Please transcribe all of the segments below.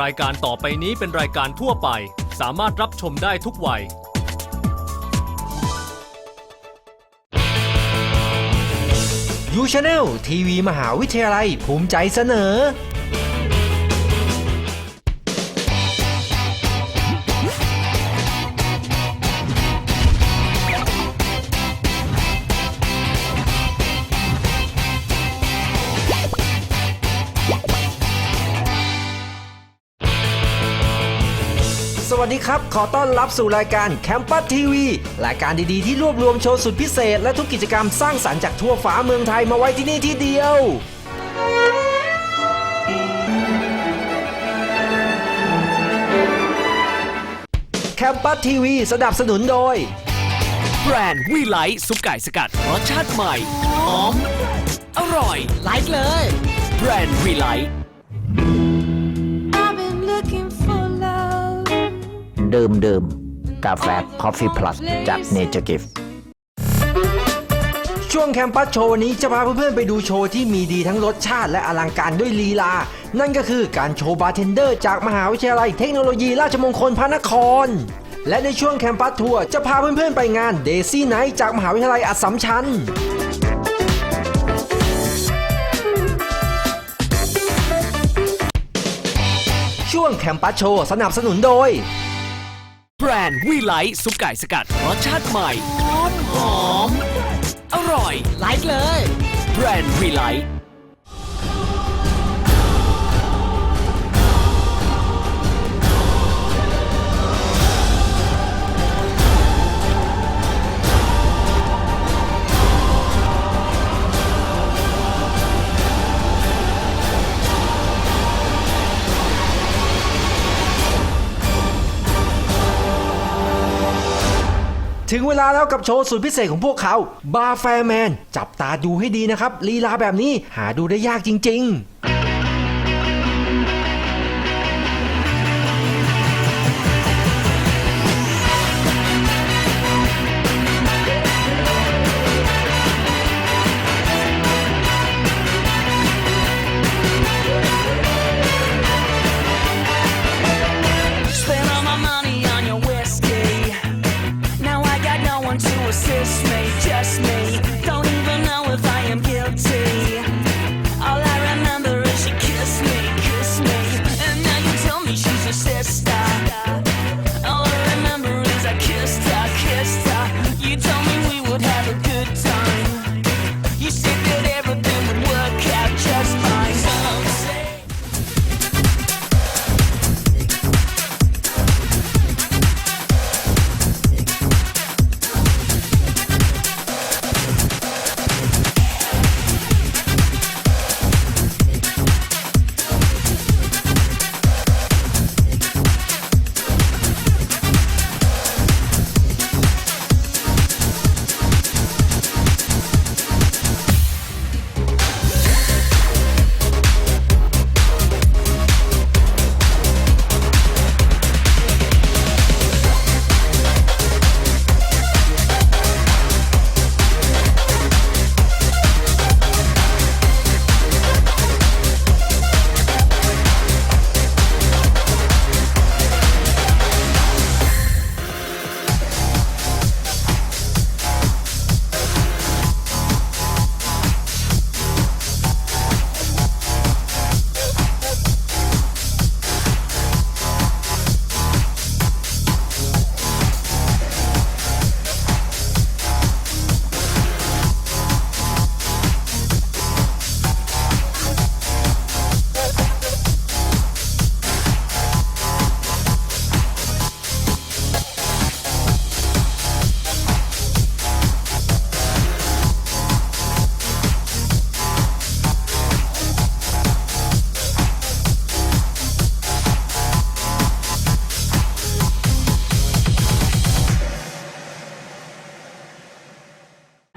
รายการต่อไปนี้เป็นรายการทั่วไป สามารถรับชมได้ทุกวัย ยูชาแนลทีวีมหาวิทยาลัยภูมิใจเสนอ วัสดีครับ ขอต้อนรับสู่รายการแคมปัสทีวีรายการดีๆ ที่รวบรวมโชว์สุดพิเศษ และทุกกิจกรรมสร้างสรรค์จากทั่วฟ้าเมืองไทยมาไว้ที่นี่ที่เดียว แคมปัสทีวีสนับสนุนโดย แบรนด์วีไลท์ซุปไก่สกัดรสชาติใหม่หอม อร่อย ไลค์เลย แบรนด์วีไลท์ เดื่มดื่มกาแฟ Coffee Plus จาก Nature Gift ช่วงแคมปัสโชว์นี้จะพาเพื่อนๆไปดูโชว์ที่มีดีทั้งรสชาติและอลังการด้วยลีลา นั่นก็คือการโชว์บาร์เทนเดอร์ จากมหาวิทยาลัยเทคโนโลยีราชมงคลพระนคร และในช่วงแคมปัสทัวร์จะพาเพื่อนๆไปงานเดซี่ไนท์จากมหาวิทยาลัยอัสสัมชัญช่วงแคมปัสโชว์สนับสนุนโดย แบรนด์วีไลท์ซุปไก่สกัดรสชาติใหม่หอมหอม อร่อย ไลค์เลย แบรนด์วีไลท์ ถึงเวลาแล้วกับโชว์สุดพิเศษของพวกเขา บาร์แฟร์แมน จับตาดูให้ดีนะครับ ลีลาแบบนี้หาดูได้ยากจริง ๆ assist me, just me. Don't even know if I am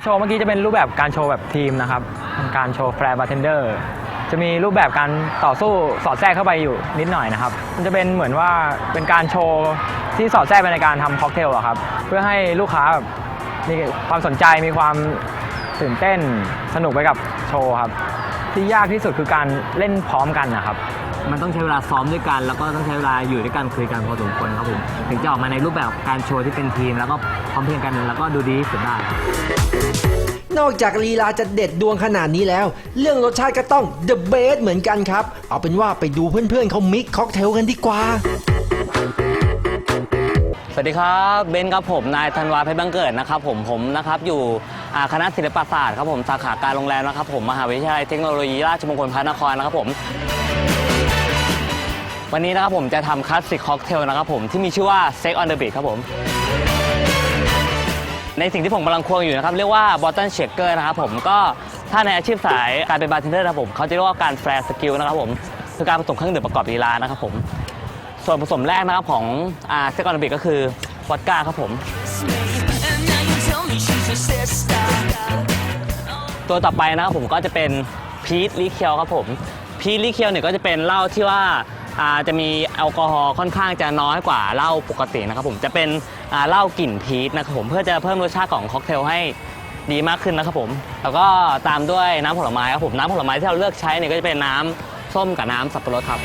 โชว์เมื่อกี้จะเป็นรูปแบบการโชว์แบบทีมนะครับ การโชว์แฟร์บาร์เทนเดอร์จะมีรูปแบบการต่อสู้สอดแทรกเข้าไปอยู่นิดหน่อยนะครับ มันจะเป็นเหมือนว่าเป็นการโชว์ที่สอดแทรกไปในการทำค็อกเทลอะครับ เพื่อให้ลูกค้าแบบมีความสนใจมีความตื่นเต้นสนุกไปกับโชว์ครับ ที่ยากที่สุดคือการเล่นพร้อมกันนะครับ มันต้องใช้เวลาซ้อมด้วยกัน แล้วก็ต้องใช้เวลาอยู่ด้วยกันคุยกันพอสมควรครับผมถึงจะออกมาในรูปแบบการโชว์ที่เป็นทีม แล้วก็พร้อมเพรียงกันแล้วก็ดูดีที่สุดได้ครับนอกจากลีลาจะเด็ดดวงขนาดนี้แล้ว เรื่องรสชาติก็ต้อง the best เหมือนกันครับ เอาเป็นว่าไปดูเพื่อนๆเขามิกค็อกเทลกันดีกว่า สวัสดีครับเบนครับผมนายธันวาเพชรบังเกิดนะครับผมผมนะครับอยู่อ่าคณะศิลปศาสตร์ครับผมสาขาการโรงแรมนะครับผมมหาวิทยาลัยเทคโนโลยีราชมงคลพระนครนะครับผม วันนี้นะครับผมจะทำคลาสสิกค็อกเทลนะครับผมที่มีชื่อว่า Sex on the Beach ครับผม ในสิ่งที่ผมกำลังควงอยู่นะครับ เรียกว่า Bottle Shaker นะครับผมก็ถ้าในอาชีพสายการเป็นบาร์เทนเดอร์นะครับผมเขาจะเรียกว่าการแฟร์สกิลนะครับผมคือการผสมเครื่องดื่มประกอบลีลานะครับผมส่วนผสมแรกนะครับของอ่าเซกอนบิกก็คือวอดก้าครับผม ตัวต่อไปนะครับผมก็จะเป็นพีทลิเคียวครับผมพีทลิเคียวเนี่ยก็จะเป็นเหล้าที่ว่า จะมีแอลกอฮอล์ค่อนข้างจะน้อยกว่าเหล้าปกตินะครับผมจะเป็นเหล้ากลิ่นพีทนะครับผมเพื่อจะเพิ่มรสชาติของค็อกเทลให้ดีมากขึ้นนะครับผม แล้วก็ตามด้วยน้ำผลไม้ครับผมน้ำผลไม้ที่เราเลือกใช้เนี่ยก็จะเป็นน้ำส้มกับน้ำสับปะรดครับ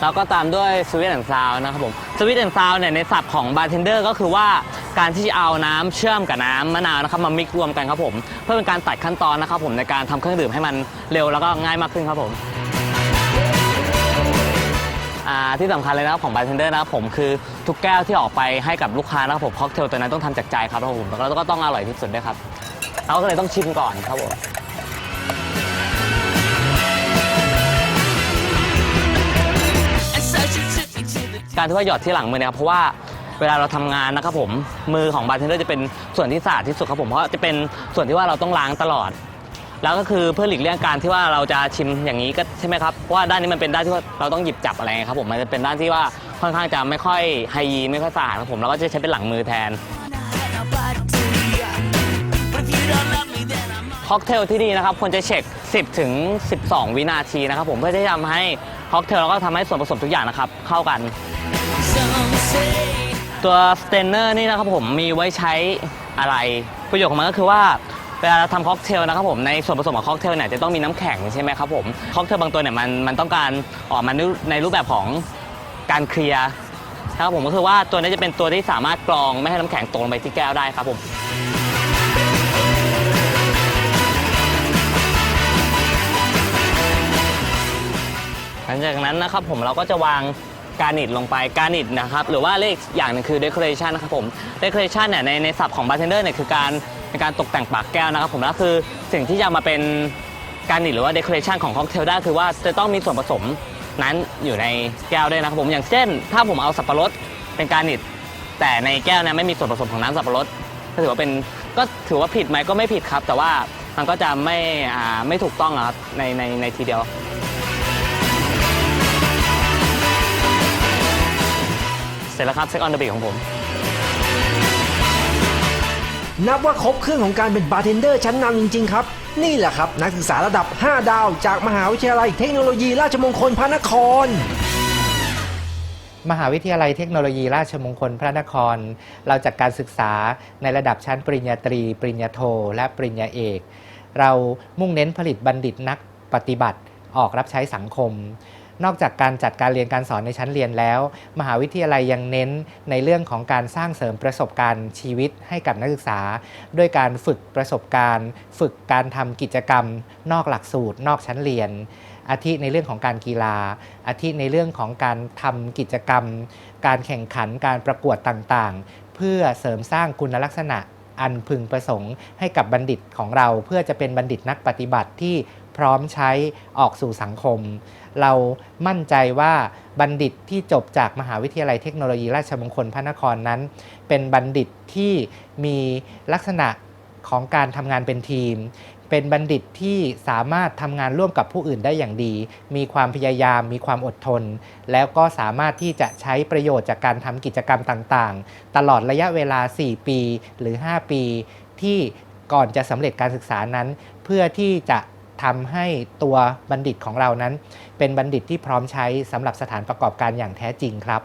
แล้วก็ตามด้วยสวิตแอนด์ซาวนะครับผมสวิตแอนด์ซาวเนี่ยในศัพท์ของบาร์เทนเดอร์ก็คือว่า การที่จะเอาน้ำเชื่อมกับน้ำมะนาวนะครับมามิกรวมกันครับผม เพื่อเป็นการตัดขั้นตอนนะครับผมในการทำเครื่องดื่มให้มันเร็วแล้วก็ง่ายมากขึ้นครับผมที่สำคัญเลยนะครับของบาร์เทนเดอร์นะครับผมคือทุกแก้วที่ออกไปให้กับลูกค้านะครับผมค็อกเทลตัวนั้นต้องทำจากใจครับผมแล้วก็ต้องอร่อยที่สุดด้วยครับเราก็เลยต้องชิมก่อนครับผมการที่ว่าหยอดที่หลังมือเนี่ยเพราะว่า เวลาเราทำงานนะครับผมมือของบาร์เทนเดอร์จะเป็นส่วนที่สะอาดที่สุดครับผมเพราะจะเป็นส่วนที่ว่าเราต้องล้างตลอด แล้วก็คือเพื่อหลีกเลี่ยงการที่ว่าเราจะชิมอย่างนี้ก็ใช่ไหมครับเพราะว่าด้านนี้มันเป็นด้านที่ว่าเราต้องหยิบจับอะไรไงครับผมมันจะเป็นด้านที่ว่าค่อนข้างจะไม่ค่อยไฮยีไม่ค่อยสะอาดครับผมเราก็จะใช้เป็นหลังมือแทนค็อกเทลที่ดีนะครับควรจะเช็ค 10 ถึง 12 วินาทีนะครับผมเพื่อที่จะทำให้ค็อกเทลแล้วก็ทำให้ส่วนผสมทุกอย่างนะครับเข้ากัน some say. ตัวสเตนเนอร์นี่นะครับผมมีไว้ใช้อะไร ประโยชน์ของมันก็คือว่าเวลาเราทำค็อกเทลนะครับผมในส่วนผสมของค็อกเทลเนี่ยจะต้องมีน้ำแข็งใช่ไหมครับผมค็อกเทลบางตัวเนี่ยมันมันต้องการออกมาในในรูปแบบของการเคลียร์นะครับผมก็คือว่าตัวนี้จะเป็นตัวที่สามารถกรองไม่ให้น้ำแข็งตกลงไปที่แก้วได้ครับผมหลังจากนั้นนะครับผมเราก็จะวาง การนิดลงไปการนิดนะครับหรือว่าเลขอย่างหนึงคือ decoration นะครับผม decoration เนี่ยในในศัพท์ของ bartender เนี่ยคือการในการตกแต่งปากแก้วนะครับผมแล้วคือสิ่งที่จะมาเป็นการนิดหรือว่า decoration ของค็อกเทลได้คือว่าจะต้องมีส่วนผสมนั้นอยู่ในแก้วด้วยนะครับผมอย่างเช่น ถ้าผมเอาสับปะรดเป็นการนิดแต่ในแก้วเนะไม่มีส่วนผสมของน้ำสับปะรดก็ถือว่าเป็นก็ถือว่าผิดไหมก็ไม่ผิดครับ แต่ว่ามันก็จะไม่อ่าไม่ถูกต้องอะครับในในในทีเดียว เสร็จแล้วครับเซ็กออนเดอะบีของผม นับว่าครบเครื่องของการเป็นบาร์เทนเดอร์ชั้นนำจริง ๆ ครับ นี่แหละครับ นักศึกษาระดับ 5 ดาว จากมหาวิทยาลัยเทคโนโลยีราชมงคลพระนคร มหาวิทยาลัยเทคโนโลยีราชมงคลพระนคร เราจัดการศึกษาในระดับชั้นปริญญาตรี ปริญญาโท และปริญญาเอก เรามุ่งเน้นผลิตบัณฑิตนักปฏิบัติออกรับใช้สังคม นอกจากการจัดการเรียนการสอนในชั้นเรียนแล้ว มหาวิทยาลัยยังเน้นในเรื่องของการสร้างเสริมประสบการณ์ชีวิตให้กับนักศึกษา ด้วยการฝึกประสบการณ์ ฝึกการทำกิจกรรม นอกหลักสูตร นอกชั้นเรียน อาทิในเรื่องของการกีฬา อาทิในเรื่องของการทำกิจกรรม การแข่งขันการประกวดต่างๆ เพื่อเสริมสร้างคุณลักษณะอันพึงประสงค์ให้กับบัณฑิตของเรา เพื่อจะเป็นบัณฑิตนักปฏิบัติที่พร้อมใช้ออกสู่สังคม เรามั่นใจว่าบัณฑิตที่จบจากมหาวิทยาลัยเทคโนโลยีราชมงคลพระนครนั้น เป็นบัณฑิตที่มีลักษณะของการทำงานเป็นทีม เป็นบัณฑิตที่สามารถทำงานร่วมกับผู้อื่นได้อย่างดี มีความพยายาม มีความอดทน แล้วก็สามารถที่จะใช้ประโยชน์จากการทำกิจกรรมต่างๆ ตลอดระยะเวลา 4 ปีหรือ 5 ปี ที่ก่อนจะสำเร็จการศึกษานั้น เพื่อที่จะ ทำให้ตัวบัณฑิตของเรานั้น เป็นบัณฑิตที่พร้อมใช้สำหรับสถานประกอบการอย่างแท้จริงครับ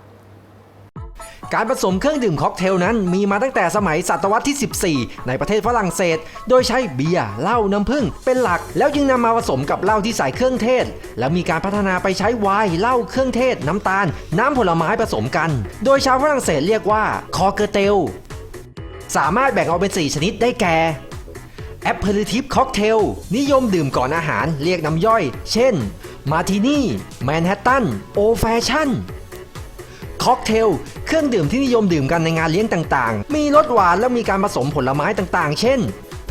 การผสมเครื่องดื่มค็อกเทลนั้นมีมาตั้งแต่สมัยศตวรรษที่ 14 ในประเทศฝรั่งเศส โดยใช้เบียร์เหล้าน้ำผึ้งเป็นหลัก แล้วจึงนำมาผสมกับเหล้าที่ใส่เครื่องเทศ แล้วมีการพัฒนาไปใช้ไวน์เหล้าเครื่องเทศ น้ำตาล น้ำผลไม้ผสมกัน โดยชาวฝรั่งเศสเรียกว่าคอเกเตลสามารถแบ่งออกเป็น 4 ชนิดได้แก่ แอปเปอร์ทิฟค็อกเทลนิยมดื่มก่อนอาหารเรียกน้ำย่อย เช่น มาร์ตินี่แมนฮัตตันโอแฟชั่นค็อกเทลเครื่องดื่มที่นิยมดื่มกันในงานเลี้ยงต่างๆ มีรสหวานและมีการผสมผลไม้ต่างๆ เช่น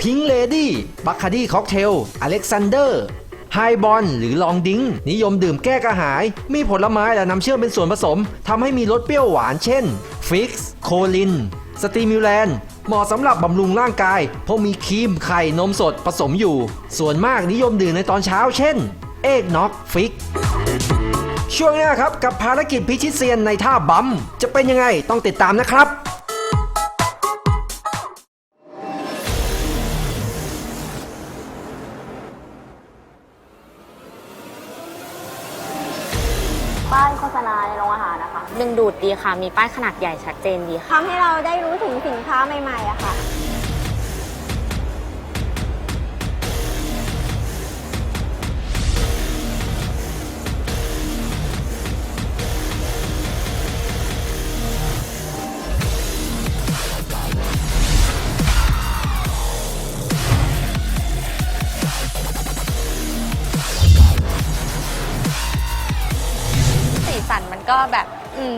พิงเลดี้บัคคาดี้ค็อกเทลอเล็กซานเดอร์ไฮบอลหรือลองดิงนิยมดื่มแก้กระหาย มีผลไม้และน้ำเชื่อมเป็นส่วนผสมทำให้มีรสเปรี้ยวหวานเช่นฟิกซ์โคลิน สตีมิวแลน เหมาะสำหรับบำรุงร่างกาย เพราะมีครีมไข่นมสดผสมอยู่ ส่วนมากนิยมดื่มในตอนเช้าเช่น เอกน็อกฟิก ช่วงหน้าครับกับภารกิจพิชิตเซียนในท่าบัมจะเป็นยังไงต้องติดตามนะครับ ดึงดูดดีค่ะ มีป้ายขนาดใหญ่ชัดเจนดีค่ะ ทำให้เราได้รู้ถึงสินค้าใหม่ๆอะค่ะ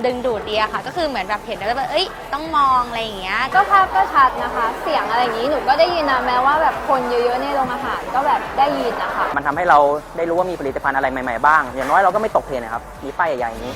ดึงดูดดีอะค่ะ ก็คือเหมือนแบบเห็นแล้วแบบเอ้ยต้องมองอะไรอย่างเงี้ยก็ภาพก็ชัดนะคะ เสียงอะไรอย่างนี้หนูก็ได้ยินนะแม้ว่าแบบคนเยอะๆในโรงอาหารก็แบบได้ยินนะคะมันทำให้เราได้รู้ว่ามีผลิตภัณฑ์อะไรใหม่ๆบ้าง อย่างน้อยเราก็ไม่ตกเทรนด์นะครับ มีป้ายใหญ่ๆอย่างนี้